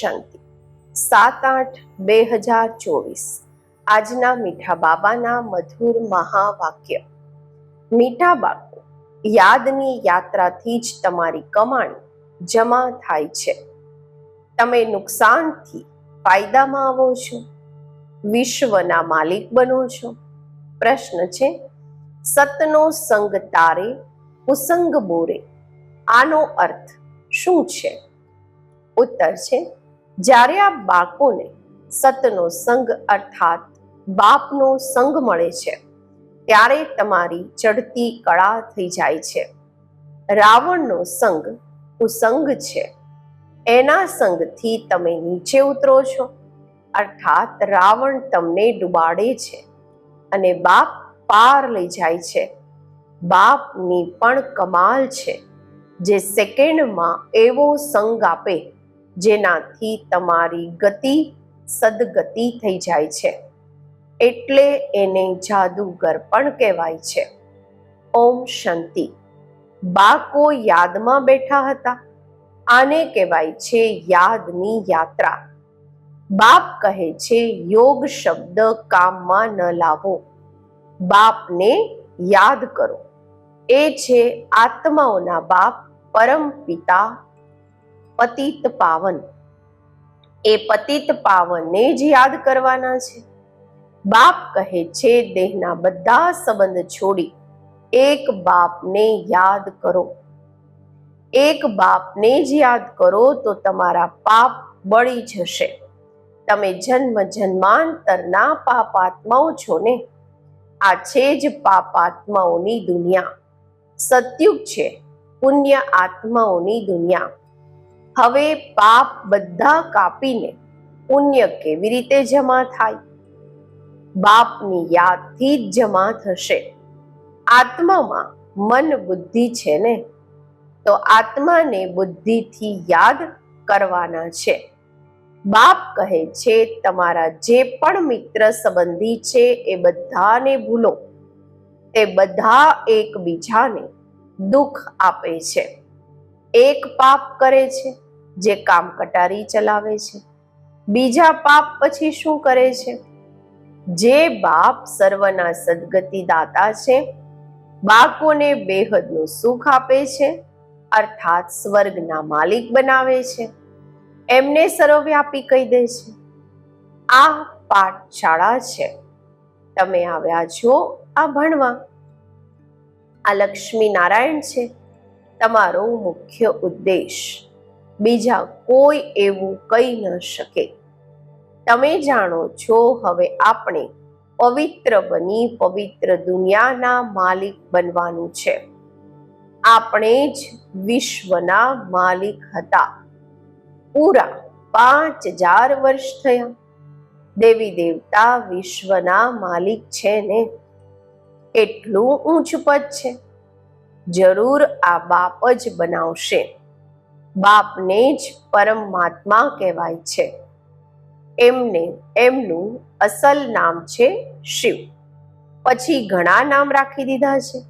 શાંતિ. સાત આઠ બે હજાર ચોવીસ. આજના મીઠા બાબાના મધુર મહાવાક્ય. મીઠા બાળકો, યાદની યાત્રાથી જ તમારી કમાણી જમા થાય છે. તમે નુકસાનથી ફાયદામાં આવો છો? વિશ્વના માલિક બનો છો? પ્રશ્ન છે, સતનો સંગ તારે કુસંગ બોરે? આનો અર્થ શું છે? ઉત્તર છે જ્યારે આ બાળકોને સતનો સંગ અર્થાત બાપનો સંગ મળે છે, ત્યારે તમારી ચડતી કળા થઈ જાય છે. રાવણનો સંગ કુસંગ છે. એના સંગથી તમે નીચે ઉતરો છો. અર્થાત રાવણ તમને ડુબાડે છે અને બાપ પાર લઈ જાય છે. બાપની પણ કમાલ છે, જે સેકન્ડમાં એવો સંગ આપે જેનાથી તમારી ગતિ સદગતિ થઈ જાય છે. એટલે એને જાદુગર પણ કહેવાય છે. ઓમ શાંતિ. બાકો યાદમાં બેઠા હતા. આને કહેવાય છે યાદની યાત્રા. બાપ કહે છે યોગ શબ્દ કામમાં ન લાવો. બાપને યાદ કરો. એ છે આત્માઓના બાપ, પરમ પિતા પતિત પાવન. એ પતિત પાવનને જ યાદ કરવાના છે. બાપ કહે છે, દેહના બધા સંબંધ છોડી એક બાપને યાદ કરો. એક બાપને જ યાદ કરો તો તમારા પાપ બળી જશે. તમે જન્મ જન્માંતરના પાપાત્માઓ છો ને? આ છે જ પાપાત્માઓની દુનિયા. સત્યુગ છે, પુણ્ય આત્માઓની દુનિયા. હવે પાપ બધા કાપીને પુણ્ય કેવી રીતે જમા થાય? બાપની યાદથી જ જમા થશે. આત્મામાં મન બુદ્ધિ છે ને? તો આત્માને બુદ્ધિથી યાદ કરવાના છે. બાપ કહે છે, તમારા જે પણ મિત્ર સંબંધી છે એ બધાને ભૂલો. તે બધા એકબીજાને દુઃખ આપે છે. એક પાપ કરે છે. જે કામ કટારી ચલાવે છે. બીજા પાપ પછી શું કરે છે? જે બાપ સર્વના સદગતિ દાતા છે, બાળકોને બેહદનું સુખ આપે છે, અર્થાત સ્વર્ગના માલિક બનાવે છે. એમને સર્વવ્યાપી કહી દે છે. આ પાઠશાળા છે. તમે આવ્યા છો આ ભણવા. આ લક્ષ્મી નારાયણ છે. તમારો મુખ્ય ઉદ્દેશ બીજા કોઈ એવું કહી ન શકે. તમે જાણો છો, હવે આપણે પવિત્ર બની પવિત્ર દુનિયાના માલિક બનવાનું છે. આપણે જ વિશ્વના માલિક હતા. પૂરા પાંચ હજાર વર્ષ થયા. દેવી દેવતા વિશ્વના માલિક છે ને? એટલું ઊંચ પદ છે. જરૂર આ બાપ જ બનાવશે. બાપને જ પરમાત્મા કહેવાય છે. એમને, એમનું અસલ નામ છે શિવ. પછી ઘણા નામ રાખી દીધા છે.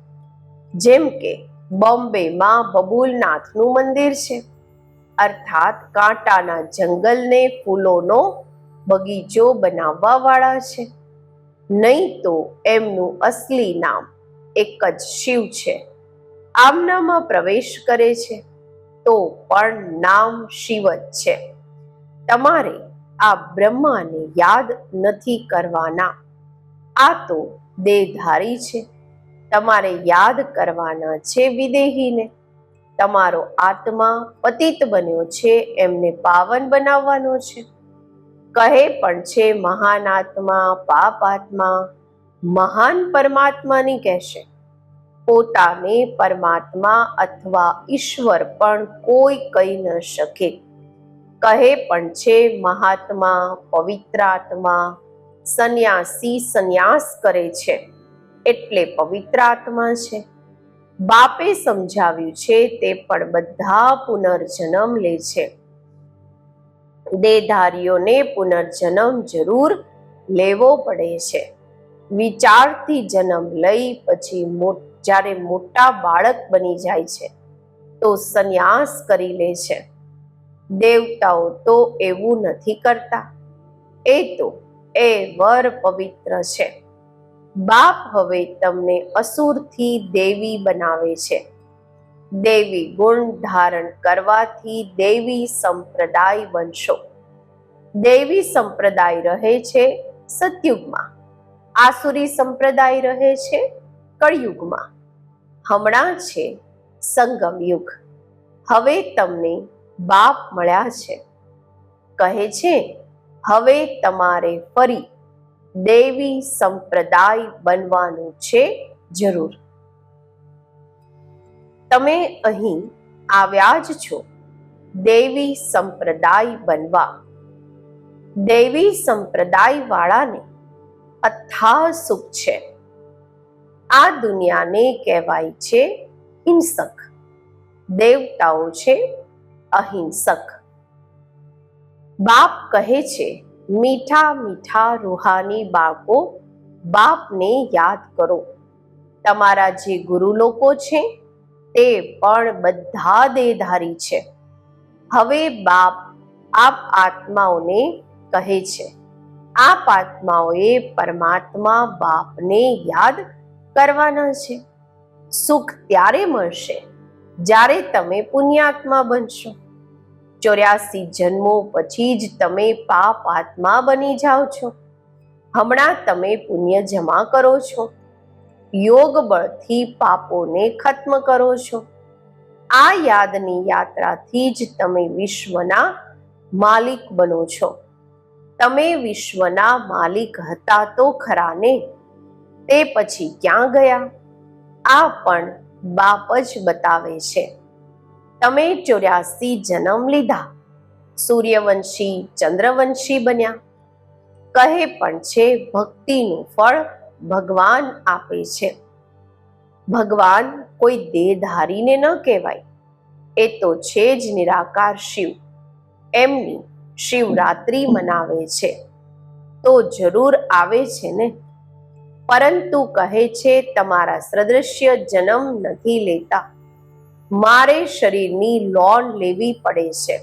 જેમ કે બોમ્બેમાં બબુલનાથનું મંદિર છે. અર્થાત કાંટાના જંગલને ફૂલોનો બગીચો બનાવવા વાળા છે. નહીં તો એમનું અસલી નામ એક જ શિવ છે. આમનામાં પ્રવેશ કરે છે. તો પણ નામ શિવ જ છે. તમારે આ બ્રહ્માને યાદ નથી કરવાના. આ તો દેહધારી છે. તમારે યાદ કરવાના છે વિદેહીને. તમારો આત્મા પતિત બન્યો છે, એમને પાવન બનાવવાનો છે. કહે પણ છે, મહાન આત્મા, પાપ આત્મા, મહાન પરમાત્માની કહેશે. પોતાને પરમાત્મા અથવા ઈશ્વર પણ કોઈ કહી ન શકે. કહે પણ છે, મહાત્મા પવિત્રાત્મા સંન્યાસી સંન્યાસ કરે છે, એટલે પવિત્રાત્મા છે. બાપે સમજાવ્યું છે, તે પણ બધા પુનર્જન્મ લે છે. દેહધારીઓને પુનર્જન્મ જરૂર લેવો પડે છે. વિચારથી જન્મ લઈ પછી જ્યારે મોટા બાળક બની જાય છે, તો સંન્યાસ કરી લે છે. દેવતાઓ તો એવું નથી કરતા. એ તો એ વર પવિત્ર છે. બાપ હવે તમને અસુરથી દેવી બનાવે છે. દેવી ગુણ ધારણ કરવાથી દેવી સંપ્રદાય બનશો. દેવી સંપ્રદાય રહે છે સતયુગમાં. આસુરી સંપ્રદાય રહે છે કળયુગમાં. હમણાં છે સંગમ યુગ. હવે તમને બાપ મળ્યા છે. કહે છે, હવે તમારે ફરી દેવી સંપ્રદાય બનવાનું છે જરૂર. તમે અહીં આવ્યા જ છો. દેવી સંપ્રદાય બનવા. દેવી સંપ્રદાય વાળાને અથા સુખ છે. આ દુનિયાને કહેવાય છે હિંસક. દેવતાઓ છે અહિંસક. બાપ કહે છે, મીઠા મીઠા રૂહાની બાળકો, બાપને યાદ કરો. તમારા જે ગુરુ લોકો છે, તે પણ બધા દેહધારી છે. હવે બાપ આપ આત્માઓને કહે છે, આપ આત્માઓએ પરમાત્મા બાપને યાદ કરવાના છે. સુખ ત્યારે મળશે જ્યારે તમે પુણ્યાત્મા બનશો. ચોર્યાસી જન્મો પછી જ તમે પાપ આત્મા બની જાઓ છો. હમણાં તમે પુણ્ય જમા કરો છો. યોગ બળથી પાપોને ખત્મ કરો છો. આ યાદની યાત્રાથી જ તમે વિશ્વના માલિક બનો છો. તમે વિશ્વના માલિક હતા તો ખરા ને તે પછી ક્યાં ગયા? આ પણ બાપ જ બતાવે છે. તમે ચોર્યાસી જન્મ લીધા. સૂર્યવંશી, ચંદ્રવંશી બન્યા. કહે પણ છે, ભક્તિનું ફળ ભગવાન આપે છે. ભગવાન કોઈ દેહધારીને ન કહેવાય. એ તો છે જ નિરાકાર શિવ. એમની શિવરાત્રિ મનાવે છે. તો જરૂર આવે છે ને? પરંતુ કહે છે, તમારા સદૃશ્ય જન્મ નથી લેતા. મારે શરીરની લોન લેવી પડે છે.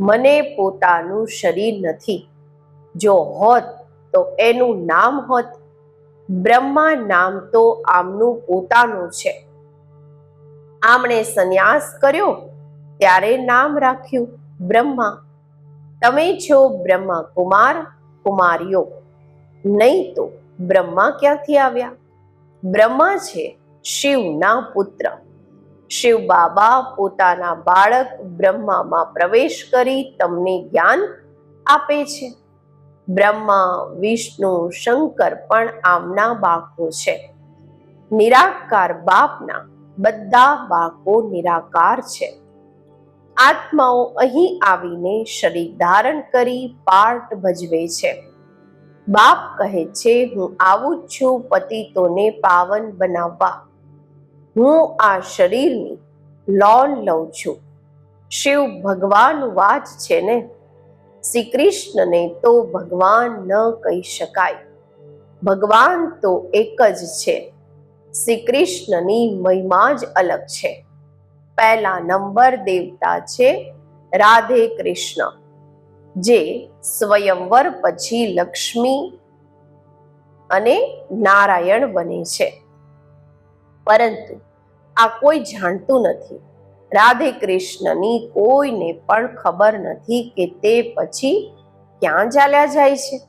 મને પોતાનું શરીર નથી. જો હોત તો એનું નામ હોત. બ્રહ્મા નામ તો આમનું પોતાનું છે. આમણે સંન્યાસ કર્યો, ત્યારે નામ રાખ્યું, બ્રહ્મા. તમે છો બ્રહ્મા કુમાર, કુમારીઓ. નહીં તો બ્રહ્મા ક્યાંથી આવ્યા? બ્રહ્મા છે શિવના પુત્ર. શિવ બાબા પોતાના બાળક બ્રહ્મામાં પ્રવેશ કરી તમને જ્ઞાન આપે છે. બ્રહ્મા, વિષ્ણુ, શંકર પણ આમના બાળકો છે. નિરાકાર બાપના બધા બાળકો નિરાકાર છે. આત્માઓ અહીં આવીને શરીર ધારણ કરી પાર્ટ ભજવે છે. બાપ કહે છે, હું આવું છું પતિતોને પાવન બનાવવા. હું આ શરીરની લોન લઉં છું. શિવ ભગવાન વાત છે ને? શ્રી કૃષ્ણને તો ભગવાન ન કહી શકાય. ભગવાન તો એક જ છે. શ્રી કૃષ્ણની મહિમા જ અલગ છે. પહેલા નંબર દેવતા છે રાધે કૃષ્ણ. જે સ્વયંવર પછી લક્ષ્મી અને નારાયણ બને છે. પરંતુ આ કોઈ જાણતું નથી. રાધે કૃષ્ણની કોઈને પણ ખબર નથી કે તે પછી ક્યાં ચાલ્યા જાય છે.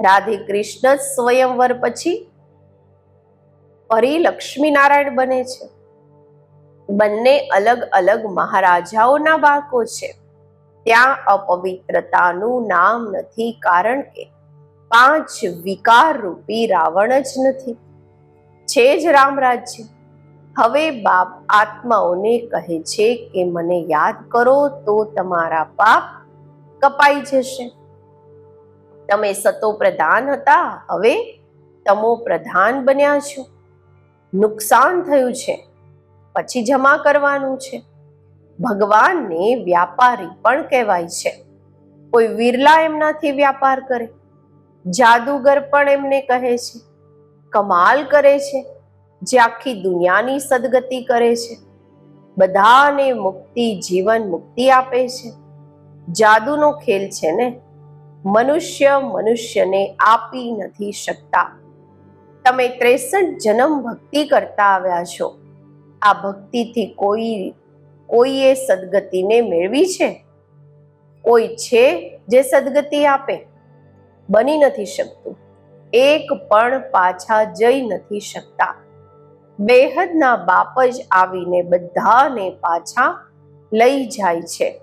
રાધે કૃષ્ણ સ્વયંવર પછી ફરી લક્ષ્મી નારાયણ બને છે. બંને અલગ અલગ મહારાજાઓના બાળકો છે. ત્યાં અપવિત્રતાનું નામ નથી કારણ કે પાંચ વિકાર રૂપી રાવણ જ નથી. છે જ રામ રાજ્ય. હવે બાપ આત્માઓને કહે છે કે મને યાદ કરો તો તમારા પાપ કપાઈ જશે. તમે સતો પ્રધાન હતા, હવે તમો પ્રધાન બન્યા છો. નુકસાન થયું છે, પછી જમા કરવાનું છે. ભગવાનને વ્યાપારી પણ કહેવાય છે. કોઈ વિરલા એમનાથી વ્યાપાર કરે, જાદુગર પણ એમને કહે છે. કમાલ કરે છે, જે આખી દુનિયાની સદગતિ કરે છે. બધાને મુક્તિ, જીવન મુક્તિ આપે છે. જાદુનો ખેલ છે ને, મનુષ્ય મનુષ્યને આપી નથી શકતા. તમે ત્રેસઠ જન્મ ભક્તિ કરતા આવ્યા છો. આ ભક્તિથી કોઈ કોઈએ સદગતિને મેળવી છે? કોઈ છે જે સદગતિ આપે? બની નથી શકતું. એક પણ પાછા જઈ નથી શકતા. બેહદના બાપ જ આવીને બધાને પાછા લઈ જાય છે.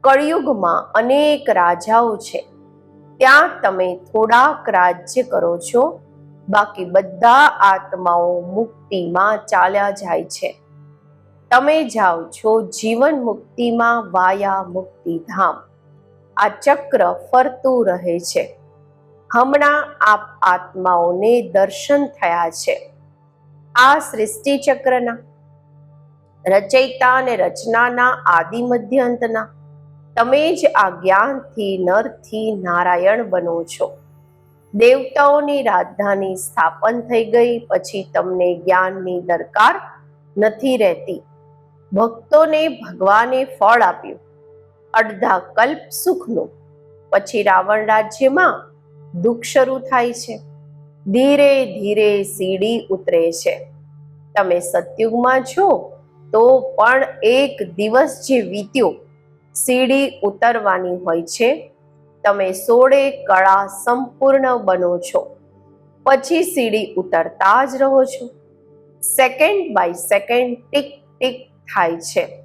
કળિયુગમાં અનેક રાજાઓ છે. ત્યાં તમે થોડાક રાજ્ય કરો છો. બાકી બધા આત્માઓ મુક્તિમાં ચાલ્યા જાય છે. તમે જાઓ છો જીવન મુક્તિમાં વાયા મુક્તિધામ આ ચક્ર ફરતું રહે છે. હમણાં આપ આત્માઓને દર્શન થયા છે. આ સૃષ્ટિ ચક્રના રચયિતા અને રચનાના આદિ મધ્ય અંતના તમે જ આ જ્ઞાનથી, નરથી નારાયણ બનો છો. દેવતાઓની રાજધાની સ્થાપન થઈ ગઈ, પછી તમને જ્ઞાનની દરકાર નથી રહેતી. ભક્તોને ભગવાને ફળ આપ્યું. અડધા કલ્પ સુખનું. પછી રાવણ રાજ્યમાં દુઃખ શરૂ થાય છે. ધીરે ધીરે સીડી ઉતરે છે. તમે સતયુગમાં છો, તો પણ એક દિવસ જે વીત્યો, સીડી ઉતરવાની હોય છે. તમે સોળે કળા સંપૂર્ણ બનો છો. પછી સીડી ઉતરતા જ રહો છો. Second by second tick tick થાય છે.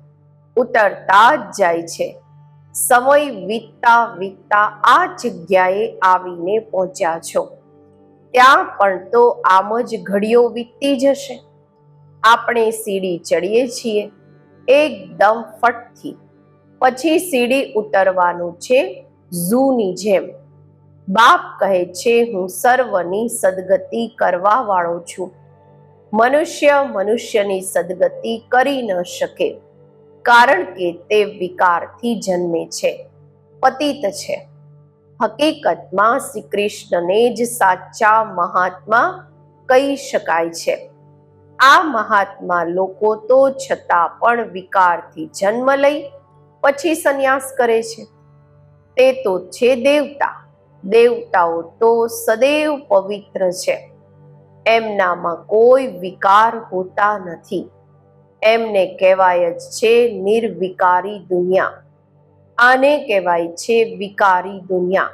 ઉતરતા જ જાય છે. સમય વીતતા વીતતા આ જગ્યાએ આવીને પહોંચ્યા છો. ત્યાં પણ તો આમ જ ઘડીઓ વીતતી જશે. આપણે સીડી ચડીએ છીએ. એકદમ ફટથી. પછી સીડી ઉતરવાનું છે ઝૂની જેમ. બાપ કહે છે, હું સર્વની સદગતિ કરવા વાળો છું. મનુષ્ય મનુષ્યની સદગતિ કરી ન શકે, કારણ કે તે વિકારથી જન્મે છે, પતિત છે. હકીકતમાં શ્રી કૃષ્ણને જ સાચા મહાત્મા કહી શકાય છે. આ મહાત્મા લોકો તો છતાં પણ વિકારથી જન્મ લઈ પછી સંન્યાસ કરે છે. તે તો છે દેવતા, દેવતાઓ તો સદૈવ પવિત્ર છે. એમનામાં કોઈ વિકાર હોતા નથી. એમને કહેવાય જ છે નિર્વિકારી દુનિયા. આને કહેવાય છે વિકારી દુનિયા.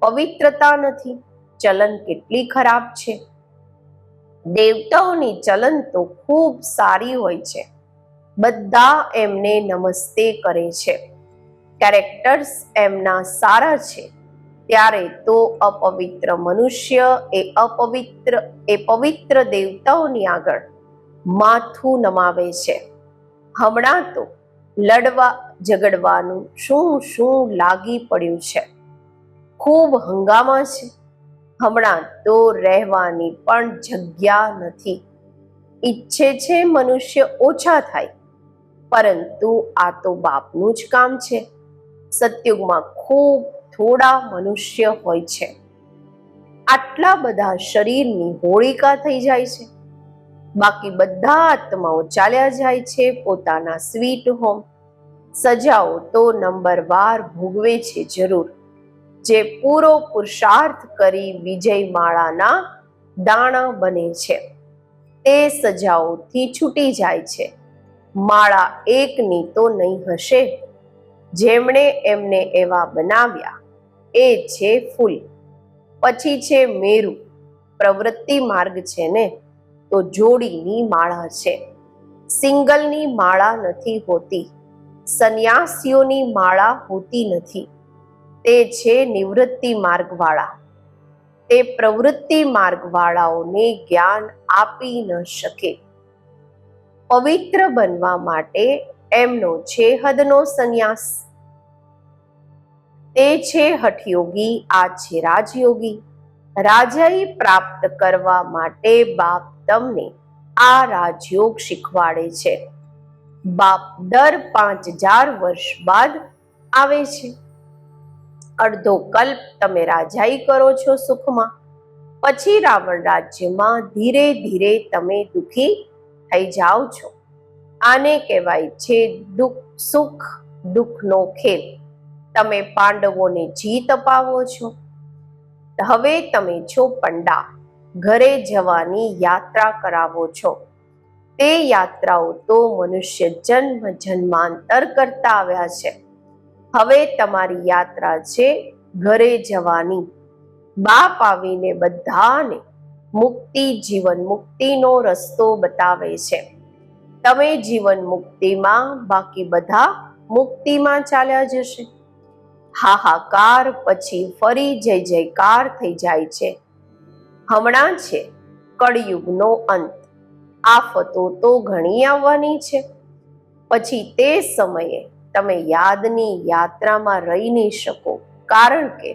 પવિત્રતા નથી, ચલન કેટલી ખરાબ છે. દેવતાઓની ચલન તો ખૂબ સારી હોય છે. બધા એમને નમસ્તે કરે છે. કેરેક્ટર્સ એમના સારા છે. ત્યારે તો અપવિત્ર મનુષ્ય એ અપવિત્ર, એ પવિત્ર દેવતાઓની આગળ માથું નમાવે છે. હમણાં તો લડવા ઝઘડવાનું શું શું લાગી પડ્યું છે? ખૂબ હંગામા છે. હમણાં તો રહેવાની પણ જગ્યા નથી. ઈચ્છે છે મનુષ્ય ઓછા થાય, પરંતુ આ તો બાપનું જ કામ છે. સત્યુગમાં ખૂબ થોડા મનુષ્ય હોય છે. આટલા બધા શરીરની હોળિકા થઈ જાય છે. બાકી બધા આત્માઓ ચાલ્યા જાય છે પોતાના સ્વીટ હોમ. સજાઓ તો નંબર વાર ભોગવે છે જરૂર. જે પૂરો પુરુષાર્થ કરી વિજય માળાના દાણા બને છે. તે સજાઓથી છૂટી જાય છે. માળા એકની તો નહીં હશે. જેમણે એમને એવા બનાવ્યા એ છે ફૂલ. પછી છે મેરુ. પ્રવૃત્તિ માર્ગ છે ને? તો જોડીની માળા છે. સિંગલની માળા નથી હોતી. સંન્યાસીઓની માળા હોતી નથી. તે છે નિવૃત્તિ માર્ગવાળા. તે પ્રવૃત્તિ માર્ગવાળાઓને જ્ઞાન આપી ન શકે. પવિત્ર બનવા માટે એમનો છે હદનો સંન્યાસ તે છે હઠયોગી, આ છે રાજયોગી. રાજાઈ પ્રાપ્ત કરવા માટે બાપ તમને આ રાજયોગ શીખવાડે છે. બાપ દર પાંચ હજાર વર્ષ બાદ આવે છે. અડધો કલ્પ તમે રાજાઈ કરો છો સુખમાં. પછી રાવણ રાજ્યમાં ધીરે ધીરે તમે દુખી થઈ જાઓ છો. આને કહેવાય છે દુઃખ સુખ, દુઃખનો ખેલ. તમે પાંડવોને જીત અપાવો છો. હવે તમે છો પંડા ઘરે જવાની યાત્રા કરાવો છો, તે યાત્રાઓ તો મનુષ્ય જન્મ જન્માંતર કરતા આવ્યા છે. હવે તમારી યાત્રા છે ઘરે જવાની. બાપ આવીને બધાને મુક્તિ, જીવન મુક્તિનો રસ્તો બતાવે છે. તમે જીવન મુક્તિમાં બાકી બધા મુક્તિમાં ચાલ્યા જશે. હાહાકાર પછી ફરી જય જયકાર થઈ જાય છે. હમણાં છે કળિયુગનો અંત. આફતો તો ઘણી આવવાની છે. પછી તે સમયે તમે યાદની યાત્રામાં રહી નહીં શકો, કારણ કે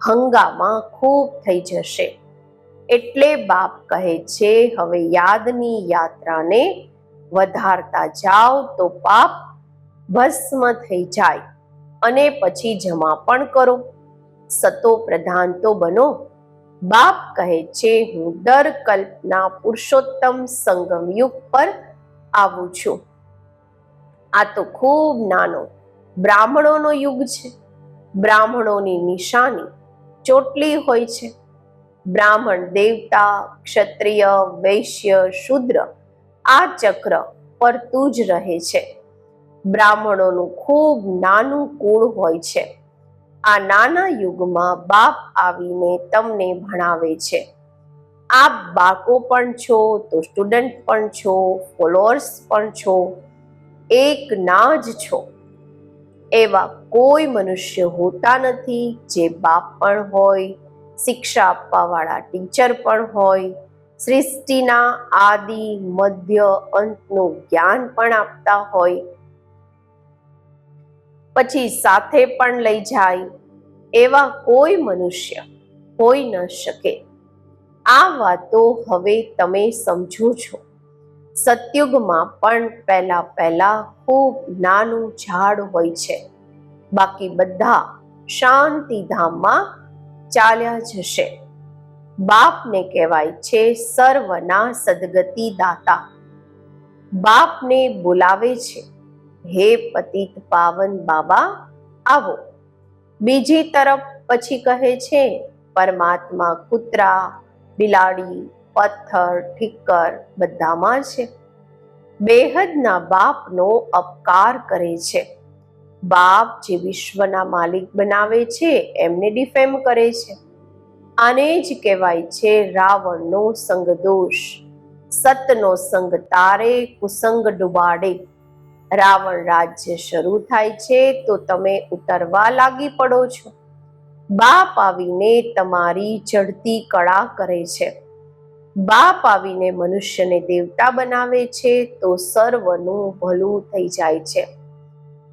હંગામા ખૂબ થઈ જશે. એટલે બાપ કહે છે, હવે યાદની યાત્રાને વધારતા જાઓ તો પાપ ભસ્મ થઈ જાય. અને પછી જમા પણ કરો. સતો પ્રધાન તો બનો. બાપ કહે છે, હું દર કલ્પના પુરુષોત્તમ સંગમ યુગ પર આવું છું. આ તો ખૂબ નાનો બ્રાહ્મણોનો યુગ છે. બ્રાહ્મણોની નિશાની ચોટલી હોય છે. બ્રાહ્મણ દેવતા, ક્ષત્રિય, વૈશ્ય, શુદ્ર આ ચક્ર ફરતું જ રહે છે. બ્રાહ્મણોનું ખૂબ નાનું કુળ હોય છે. આ નાના યુગમાં બાપ આવીને તમને ભણાવે છે. આપ બાળકો પણ છો, તો સ્ટુડન્ટ પણ છો, ફોલોઅર્સ પણ છો, એક ના જ છો. એવા કોઈ મનુષ્ય હોતા નથી જે બાપ પણ હોય, શિક્ષા આપવાવાળા ટીચર પણ હોય, સૃષ્ટિના આદિ, મધ્ય અંતનું જ્ઞાન પણ આપતા હોય પછી સાથે પણ લઈ જાય. એવા કોઈ મનુષ્ય હોઈ ન શકે. આ વાતો હવે તમે સમજો છો. સતયુગમાં પણ પહેલા પહેલા ખૂબ નાનું ઝાડ હોય છે. બાકી બધા શાંતિધામમાં ચાલ્યા જશે. બાપને કહેવાય છે સર્વના સદગતિ દાતા બાપને બોલાવે છે. હે પતિત પાવન બાબા, આવો. બીજી તરફ પછી કહે છે, પરમાત્મા કૂતરા, બિલાડી, પથ્થર, ઠિક્કર બધામાં છે. બેહદના બાપનો અપકાર કરે છે. બાપ જે વિશ્વના માલિક બનાવે છે, એમને ડિફેમ કરે છે. આને જ કહેવાય છે રાવણનો સંગ દોષ સતનો સંગ તારે, કુસંગ ડુબાડે. રાવણ રાજ્ય શરૂ થાય છે, તો તમે ઉતરવા લાગી પડો છો. બાપ આવીને તમારી ચડતી કળા કરે છે. બાપ આવીને મનુષ્યને દેવતા બનાવે છે, તો સર્વનું ભલું થઈ જાય છે.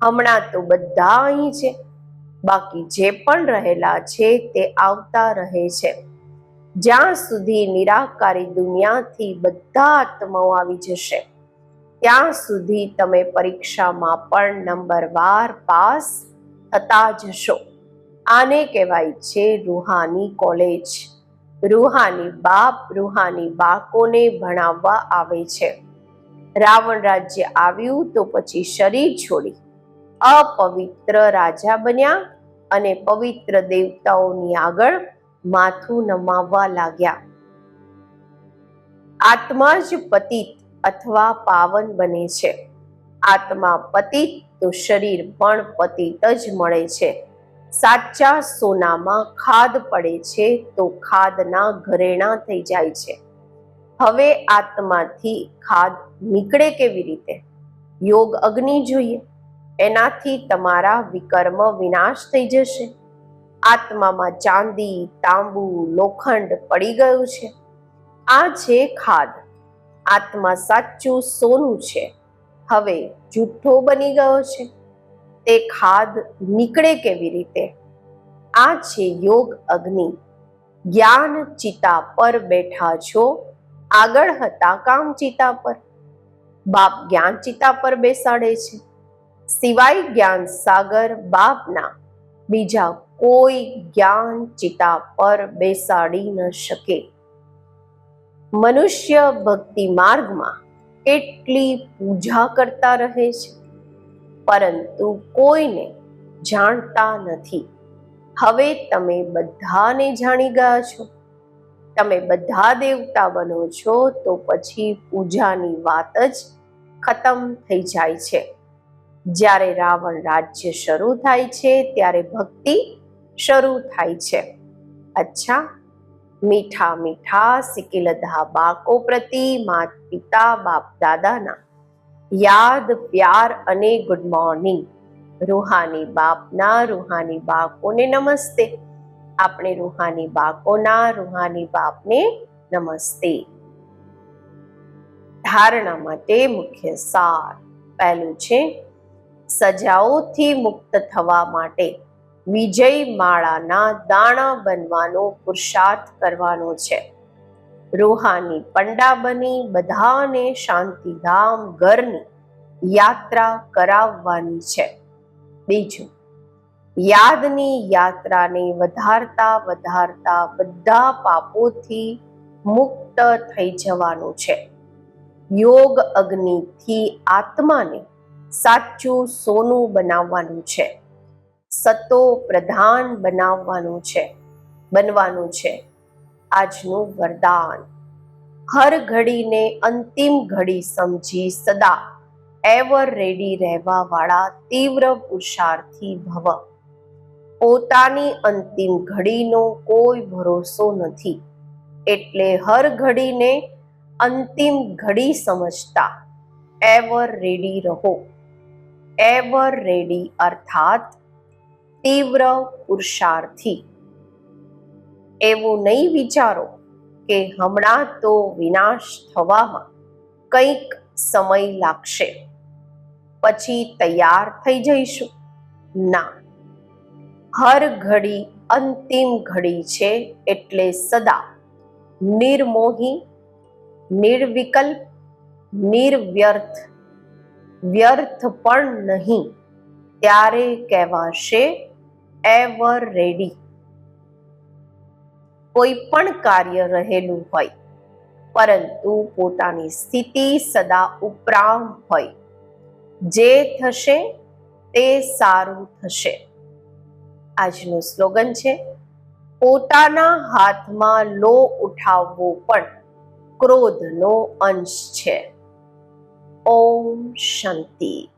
હમણાં તો બધા અહીં છે. બાકી જે પણ રહેલા છે, તે આવતા રહે છે. જ્યાં સુધી નિરાકારી દુનિયાથી બધા આત્માઓ આવી જશે. ત્યાં સુધી તમે પરીક્ષામાં પણ નંબરવાર પાસ થતા જશો. આને કહેવાય છે રૂહાની કોલેજ. રૂહાની બાપ રૂહાની બાકોને ભણાવવા આવે છે. રાવણ રાજ્ય આવ્યું તો પછી શરીર છોડી. અપવિત્ર રાજા બન્યા અને પવિત્ર દેવતાઓની આગળ માથું નમાવવા લાગ્યા. આત્મા જ પતિત અથવા પાવન બને છે. આત્મા પતિત તો શરીર પણ પતિત જ મળે છે. સાચા સોનામાં ખાદ પડે છે તો ખાદના ઘરેણા થઈ જાય છે. હવે આત્માથી ખાદ નીકળે કેવી રીતે? યોગ અગ્નિ જોઈએ. એનાથી તમારા વિકર્મ વિનાશ થઈ જશે. આત્મામાં ચાંદી, તાંબુ, લોખંડ પડી ગયું છે. આ છે ખાદ. આત્મા સાચું સોનું છે. હવે જુઠ્ઠો બની ગયો છે. તે ખાદ નીકળે કેવી રીતે? આ છે યોગ અગ્નિ. જ્ઞાન ચિતા પર બેઠા છો. આગળ હતા કામ ચિતા પર. બાપ જ્ઞાન ચિતા પર બેસાડે છે. સિવાય જ્ઞાન સાગર બાપના. બીજા કોઈ જ્ઞાન ચિતા પર બેસાડી ન શકે. મનુષ્ય ભક્તિ માર્ગમાં કેટલી પૂજા કરતા રહે છે? પરંતુ કોઈને જાણતા નથી. હવે તમે બધાને જાણી ગયા છો. તમે બધા દેવતા બનો છો તો પછી પૂજાની વાત જ ખતમ થઈ જાય છે. જ્યારે રાવણ રાજ્ય શરૂ થાય છે, ત્યારે ભક્તિ શરૂ થાય છે. અચ્છા મીઠા મીઠા સિકિલધા બાળકો પ્રતિ માત પિતા બાપ દાદાના. યાદ, પ્યાર અને ગુડ મોર્નિંગ રૂહાની બાપના રૂહાની બાળકોને નમસ્તે. આપણે રૂહાની બાળકોના રૂહાની બાપને નમસ્તે. ધારણા માટે મુખ્ય સાર પહેલું છે, સજાઓથી મુક્ત થવા માટે. વિજય માળાના દાણા બનવાનો પુરુષાર્થ કરવાનો છે. રૂહાની પંડા બની બધાને શાંતિધામ ઘરની યાત્રા કરાવવાની છે. બીજું, યાદની યાત્રાને વધારતા વધારતા બધા પાપોથી મુક્ત થઈ જવાનું છે. યોગ અગ્નિથી આત્માને સાચું સોનું બનાવવાનું છે. સતો પ્રધાન બનાવવાનું છે, બનવાનું છે. આજનું વરદાન. હર ઘડીને અંતિમ ઘડી સમજી સદા એવર રેડી રહેવા વાળા તીવ્ર પુરુષાર્થી ભવ. પોતાની અંતિમ ઘડીનો કોઈ ભરોસો નથી, એટલે હર ઘડીને અંતિમ ઘડી સમજતા એવર રેડી રહો. એવર રેડી અર્થાત તીવ્ર પુરુષાર્થી. એવું નહીં વિચારો કે હમણાં તો વિનાશ થવામાં કંઈક સમય લાગશે. પછી તૈયાર થઈ જઈશું. ના. હર ઘડી અંતિમ ઘડી છે એટલે સદા નિર્મોહી, નિર્વિકલ્પ, નિર્વ્યર્થ. વ્યર્થ પણ નહીં. ત્યારે કહેવાશે એવર રેડી કોઈ પણ કાર્ય રહેલું હોય, પરંતુ પોતાની સ્થિતિ સદા ઉપરામ હોય. જે થશે તે સારું થશે. આજનું સ્લોગન છે, પોતાના હાથમાં લો ઉઠાવવો પણ ક્રોધનો અંશ છે. ઓમ શાંતિ.